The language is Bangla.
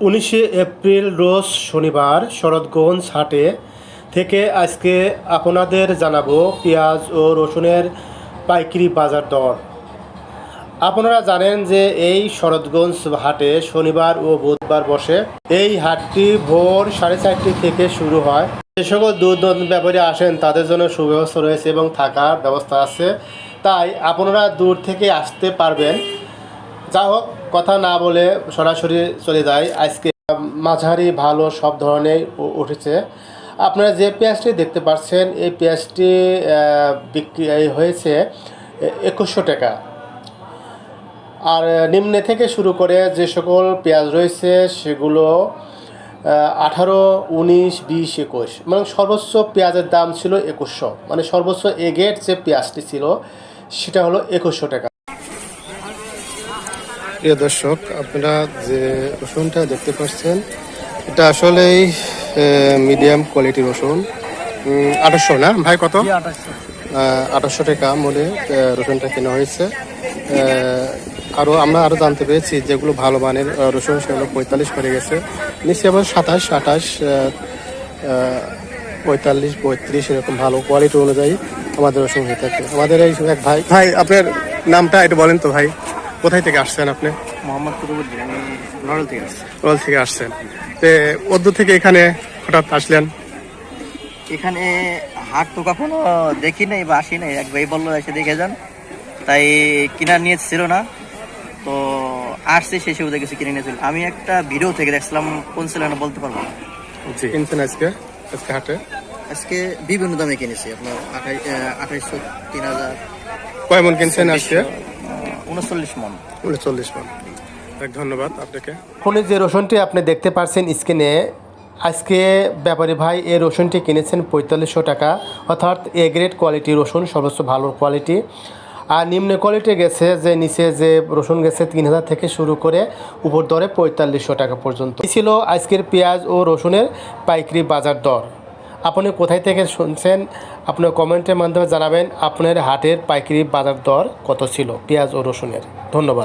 উনিশে এপ্রিল রোজ শনিবার শরৎগঞ্জ হাটে থেকে আজকে আপনাদের জানাব পেঁয়াজ ও রসুনের পাইকারি বাজার দর। আপনারা জানেন যে এই শরৎগঞ্জ হাটে শনিবার ও বুধবার বসে এই হাটটি ভোর সাড়ে চারটি থেকে শুরু হয়। যে সকল দূর দূরান্ত ব্যাপারী আসেন তাদের জন্য সুব্যবস্থা রয়েছে এবং থাকার ব্যবস্থা আছে। তাই আপনারা দূর থেকে আসতে পারবেন। যা হোক কথা না বলে সরাসরি চলে যায়। আজকে মাঝারি ভালো সব ধরনের উঠেছে। আপনারা যে পেঁয়াজটি দেখতে পাচ্ছেন, এই পেঁয়াজটি বিক্রি হয়েছে একুশশো টাকা। আর নিম্নে থেকে শুরু করে যে সকল পেঁয়াজ রয়েছে, সেগুলো আঠারো, উনিশ, বিশ, একুশ। মানে সর্বোচ্চ পেঁয়াজের দাম ছিল একুশশো। মানে সর্বোচ্চ এগের যে পেঁয়াজটি ছিল, সেটা হলো একুশশো টাকা। প্রিয় দর্শক আপনারা যে রসুনটা দেখতে পাচ্ছেন এটা আসলেই মিডিয়াম কোয়ালিটি রসুন। আঠাশশো না? ভাই কত? আঠাশশো। টাকা আহ, রসুনটা কেনা হয়েছে। আরও আমরা আরও জানতে পেরেছি যেগুলো ভালো মানের রসুন সেগুলো পঁয়তাল্লিশ করে গেছে। নিচে আবার সাতাশ আঠাশ পঁয়তাল্লিশ পঁয়ত্রিশ এরকম ভালো কোয়ালিটি অনুযায়ী আমাদের রসুন হয়ে থাকে। আমাদের এই এক ভাই ভাই আপনার নামটা একটু বলেন তো ভাই। কোথায় থেকে আসছেন আপনি? মোহাম্মদ কুতুবুদ্দিন আমি থেকে আসছি। রোল থেকে আসছেন। তে অদ্দূর থেকে এখানে হঠাৎ আসলেন? এখানে হাট তো কখনো দেখি নাই বা আসি নাই। এক ভাই বলল এসে দেখে যান। তাই কিনার নিয়ে ছিল না। তো আসছি শেষে ওদের কিছু কিনে নিয়েছিল আমি একটা ভিডিও থেকে দেখছিলাম কোন ছিল না বলতে পারব না। জি। কিনছেন আজকে? আজকে হাটে? আজকে বিভিন্ন দামে কিনেছি। আপনার আঠাই আঠাইশশো তিন হাজার। কয় মন কিনছেন আজকে? উনচল্লিশ মন। উনচল্লিশ মন। ধন্যবাদ আপনাকে। ফোনে যে রসুনটি আপনি দেখতে পাচ্ছেন স্ক্রিনে আজকে ব্যাপারী ভাই এই রসুনটি কিনেছেন পঁয়তাল্লিশশো টাকা। অর্থাৎ এ গ্রেড কোয়ালিটি রসুন সর্বোচ্চ ভালো কোয়ালিটি। আর নিম্ন কোয়ালিটি গেছে যে নিচে যে রসুন গেছে তিন হাজার থেকে শুরু করে উপর দরে পঁয়তাল্লিশশো টাকা পর্যন্ত। ছিল আজকের পেঁয়াজ ও রসুনের পাইকারি বাজার দর। আপনি কোথায় থেকে শুনছেন আপনার কমেন্টের মাধ্যমে জানাবেন আপনার হাটের পাইকারি বাজার দর কত ছিল, পেঁয়াজ ও রসুনের। ধন্যবাদ।